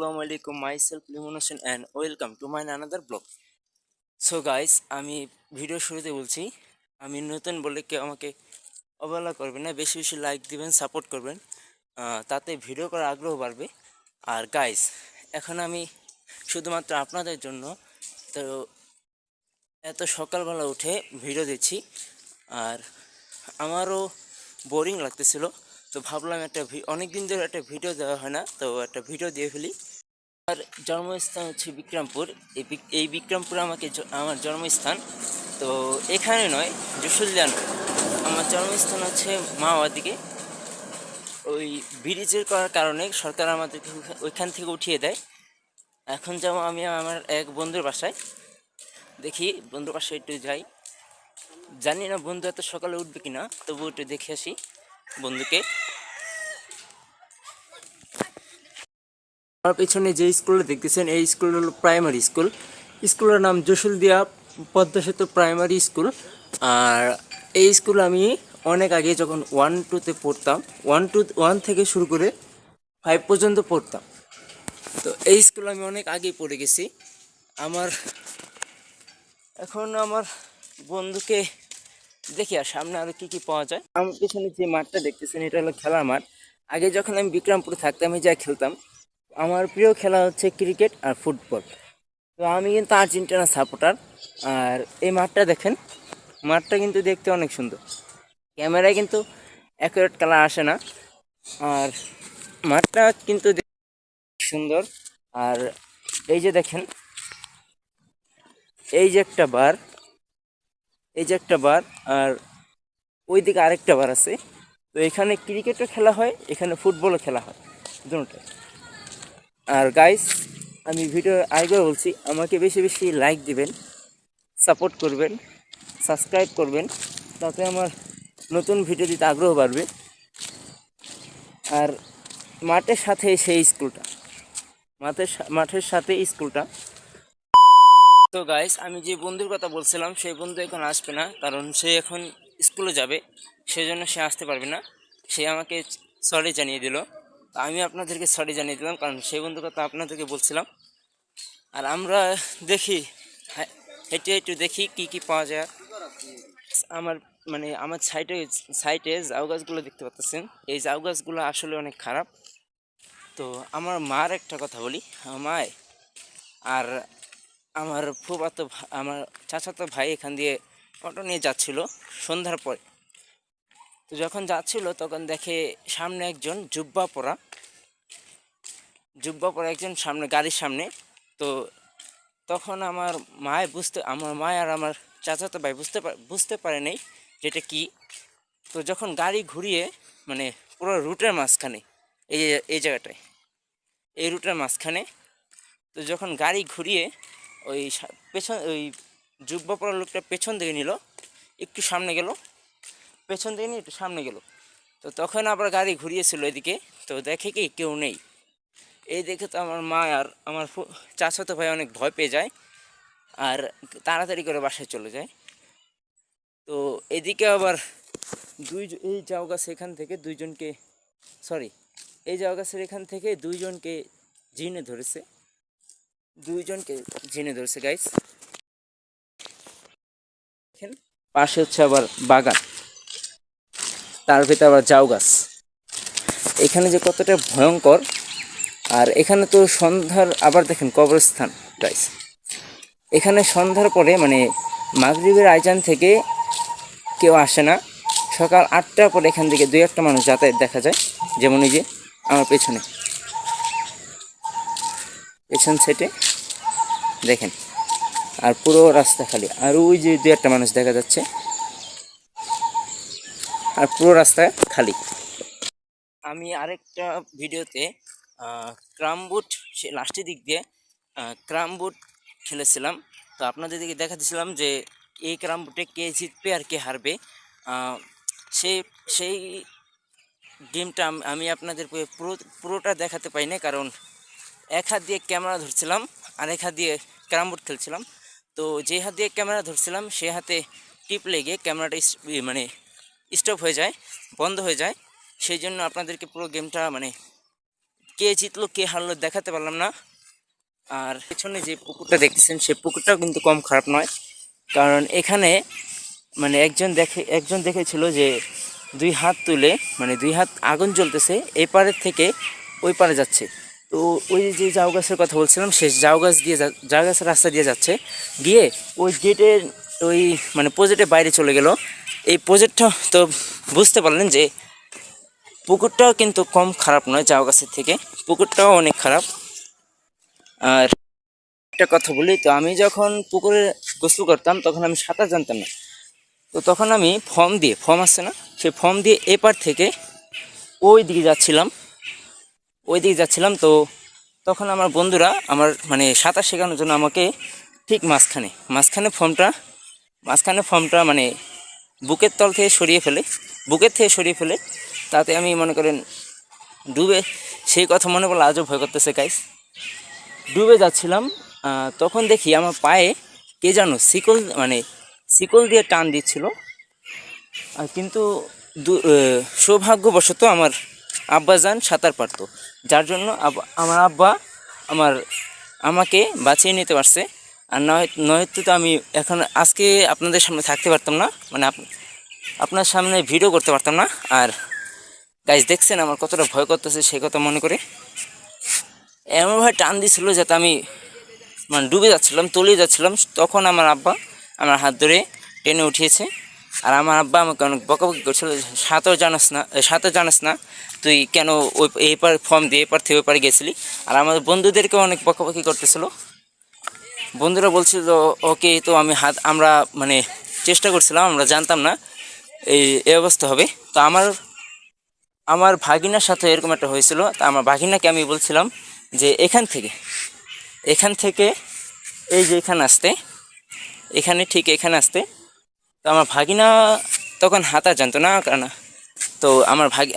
আসসালামু আলাইকুম, myself Limon Hossain and welcome to my another blog. So guys, আমি video শুরুতে বলছি, আমি নতুন বলে কেউ আমাকে অবহেলা করবেন না, বেশি বেশি লাইক দিবেন সাপোর্ট করবেন তাতে ভিডিও করার আগ্রহ বাড়বে। আর গাইস, এখন আমি শুধুমাত্র আপনাদের জন্য তো এত সকালবেলা উঠে ভিডিও দিচ্ছি। আর আমারও বোরিং লাগতেছিল, তো ভাবলাম একটা অনেক দিন ধরে একটা ভিডিও দেওয়া হয় না, তো একটা ভিডিও দিয়ে ফেলি। আর জন্মস্থান হচ্ছে বিক্রমপুর। এই বিক- এই বিক্রমপুরে আমাকে আমার জন্মস্থান। তো এখানে নয় যশোলিয়া নয় আমার জন্মস্থান হচ্ছে মাওয়াদিকে ওই ব্রিজের করার কারণে সরকার আমাদেরকে ওইখান থেকে উঠিয়ে দেয়। এখন যেমন আমি আমার এক বন্ধুর বাসায়। দেখি বন্ধুর বাসায় একটু যাই। জানি না বন্ধু এত সকালে উঠবে কিনা তবু একটু দেখে আসি বন্ধুকে। আমার পেছনে যে স্কুলটা দেখতেছেন, এই স্কুল হলো প্রাইমারি স্কুল স্কুলের নাম জসুলদিয়া পদ্মা সেতু প্রাইমারি স্কুল আর এই স্কুল আমি অনেক আগে যখন ওয়ান টুতে পড়তাম ওয়ান টু ওয়ান থেকে শুরু করে ফাইভ পর্যন্ত পড়তাম। তো এই স্কুল আমি অনেক আগেই পড়ে গেছি। আমার, এখন আমার বন্ধুকে দেখি আর সামনে আরও কী কী পাওয়া যায়। আমার পিছনে যে মাঠটা দেখতেছেন, এটা হলো খেলার মাঠ। আগে যখন আমি বিক্রমপুরে থাকতাম, আমি যা খেলতাম আমার প্রিয় খেলা হচ্ছে ক্রিকেট আর ফুটবল। তো আমি কিন্তু আর্জেন্টিনা সাপোর্টার। আর এই মাঠটা দেখেন, মাঠটা কিন্তু দেখতে অনেক সুন্দর। ক্যামেরায় কিন্তু অ্যাকুরেট কালার আসে না। আর মাঠটা কিন্তু সুন্দর। আর এই যে দেখেন, এই যে একটা বার, এই যে একটা বার, আর ওইদিকে আরেকটা বার আছে। তো এখানে ক্রিকেটও খেলা হয়, এখানে ফুটবলও খেলা হয় দুটোটাই আর গাইস আমি ভিডিও আগে বলছি, আমাকে বেশি বেশি লাইক দিবেন সাপোর্ট করবেন সাবস্ক্রাইব করবেন, তাতে আমার নতুন ভিডিও দিতে আগ্রহ বাড়বে। আর মাঠের সাথে সেই স্কুলটা, মাঠের মাঠের সাথে স্কুলটা। তো গাইস আমি যে বন্ধুর কথা বলছিলাম, সেই বন্ধু এখন আসবে না, কারণ সে এখন স্কুলে যাবে, সেজন্য সে আসতে পারবে না। সে আমাকে সরি জানিয়ে দিল। আমি আপনাদেরকে সরি জানিয়ে দিলাম কারণ সেই বন্ধুর কথা আপনাদেরকে বলছিলাম। আর আমরা দেখি হ্যাঁ, হেঁটে একটু দেখি কি কি পাওয়া যায়। আমার মানে আমার সাইডে সাইডে জাউ গাছগুলো দেখতে পাচ্ছেন। এই জাউ গাছগুলো আসলে অনেক খারাপ। তো আমার মার একটা কথা বলি আমার মায় আর আমার ফুফাতো ভা- আমার চাচাতো ভাই এখান দিয়ে অটো নিয়ে যাচ্ছিল। সন্ধ্যার পরে তো যখন যাচ্ছিল তখন দেখে সামনে একজন জুব্বা পরা জুব্বা পরা একজন সামনে, গাড়ির সামনে। তো তখন আমার মায় বুঝতে, আমার মায় আর আমার চাচাতো ভাই বুঝতে বুঝতে পারে নাই যেটা কি। তো যখন গাড়ি ঘুরিয়ে মানে পুরো রুটের মাঝখানে, এই এই জায়গাটায়, এই রুটের মাঝখানে, তো যখন গাড়ি ঘুরিয়ে ওই পেছন, ওই জুব্বা পড়া লোকটা পেছন দিকে নিল, একটু সামনে গেল পেছন দিকে নিয়ে একটু সামনে গেল। তো তখন আবার গাড়ি ঘুরিয়েছিল এদিকে। তো দেখে কি কেউ নেই। এই দেখে তো আমার মা আর আমার চাচাতো ভাই অনেক ভয় পেয়ে যায় আর তাড়াতাড়ি করে বাসায় চলে যায়। তো এদিকে আবার দুই এই জাউ গাছ এখান থেকে দুইজনকে সরি এই জাউ গাছের এখান থেকে দুইজনকে জিনে ধরেছে। দুইজনকে জিনে ধরেছে গাইস পাশে হচ্ছে আবার বাগান। তার ভিতরে আবার জাউ গাছ। এখানে যে কতটা ভয়ঙ্কর, আর এখানে তো সন্ধ্যার, আবার দেখেন কবরস্থান গাইস এখানে সন্ধ্যার পরে মানে মাগরিবের আইজান থেকে কেউ আসে না। সকাল আটটার পরে এখান থেকে দুই একটা মানুষ যাতায়াত দেখা যায়। যেমন এই যে আমার পেছনে। পেছন সেটে দেখেন। আর পুরো রাস্তা খালি। আর ওই যে দু একটা মানুষ দেখা যাচ্ছে। আর পুরো রাস্তা খালি। আমি আরেকটা ভিডিওতে ক্রামবুট লাস্টের দিক দিয়ে ক্রামবুট খেলেছিলাম। তো আপনাদের দিকে দেখাতেছিলাম যে, এই ক্রামবুটে কে জিতবে আর কে হারবে। সেই সেই গেমটা আমি আপনাদের পুরো পুরোটা দেখাতে পাই না কারণ এক হাত দিয়ে ক্যামেরা ধরছিলাম, আর এক হাত দিয়ে ক্যারাম বোর্ড খেলছিলাম। তো যে হাত দিয়ে ক্যামেরা ধরছিলাম, সে হাতে টিপ লেগে ক্যামেরাটা মানে স্টপ হয়ে যায়, বন্ধ হয়ে যায়। সেই জন্য আপনাদেরকে পুরো গেমটা মানে কে জিতলো, কে হারলো দেখাতে পারলাম না। আর পেছনে যে পুকুরটা দেখতেছেন, সেই পুকুরটাও কিন্তু কম খারাপ নয়। কারণ এখানে মানে একজন দেখে, একজন দেখেছিল যে দুই হাত তুলে মানে দুই হাত আগুন জ্বলতেছে এই পারের থেকে ওই পারে যাচ্ছে। তো ওই যে জাউ গাছের কথা বলছিলাম, সে জাউ গাছ দিয়ে জাউ গাছের রাস্তা দিয়ে যাচ্ছে। গিয়ে ওই গেটের ওই মানে প্রজেক্টের বাইরে চলে গেল। এই প্রজেক্টটা তো বুঝতে পারলেন যে পুকুরটাও কিন্তু কম খারাপ নয় জাউ গাছের থেকে। পুকুরটাও অনেক খারাপ। আর একটা কথা বলি, তো আমি যখন পুকুরে গোসল করতাম, তখন আমি সাঁতার জানতাম না। তো তখন আমি ফর্ম দিয়ে, ফর্ম আসছে না, সেই ফর্ম দিয়ে এপার থেকে ওই দিকে যাচ্ছিলাম। ওই দিকে যাচ্ছিলাম, তো তখন আমার বন্ধুরা আমার মানে সাঁতার শেখানোর জন্য আমাকে ঠিক মাঝখানে মাঝখানে ফর্মটা মাঝখানে ফর্মটা মানে বুকের তল থেকে সরিয়ে ফেলে, বুকের থেকে সরিয়ে ফেলে, তাতে আমি মনে করেন ডুবে সেই কথা মনে করলে আজও ভয় করতেছে গাইস ডুবে যাচ্ছিলাম তখন দেখি আমার পায়ে কে জানো শিকল মানে শিকল দিয়ে টান দিচ্ছিল। কিন্তু সৌভাগ্যবশত আমার আব্বা যান সাঁতার পারতো, যার জন্য আমার আব্বা আমার আমাকে বাঁচিয়ে নিতে পারছে। আর নয়, নয়তো তো আমি এখন আজকে আপনাদের সামনে থাকতে পারতাম না মানে আপ- আপনার সামনে ভিডিও করতে পারতাম না, আর গাইজ দেখছেন আমার কতটা ভয় করতেছে সেই কথা মনে করে। এমনভাবে টান দিছিল যাতে আমি মানে ডুবে যাচ্ছিলাম, তলিয়ে যাচ্ছিলাম, তখন আমার আব্বা আমার হাত ধরে টেনে উঠিয়েছে। আর আমার আব্বা আমাকে অনেক বকাবকি করছিল সাঁতার জানাস না সাঁতার জানাস না, তুই কেন ওই, এই পার ফর্ম দিয়ে এপার থেকে ওই পারে গেছিলি? আর আমাদের বন্ধুদেরকেও অনেক বকাবকি করতেছিল। বন্ধুরা বলছিল ওকে, তো আমি হাত, আমরা মানে চেষ্টা করছিলাম, আমরা জানতাম না, এই এই অবস্থা হবে। তো আমার আমার ভাগিনার সাথে এরকম একটা হয়েছিল। তা আমার ভাগিনাকে আমি বলছিলাম যে, এখান থেকে এখান থেকে, এই যে এখানে আসতে, এখানে ঠিক এখানে আসতে। তো আমার ভাগিনা তখন হাতা জানতো না, কারণ তো আমার ভাগি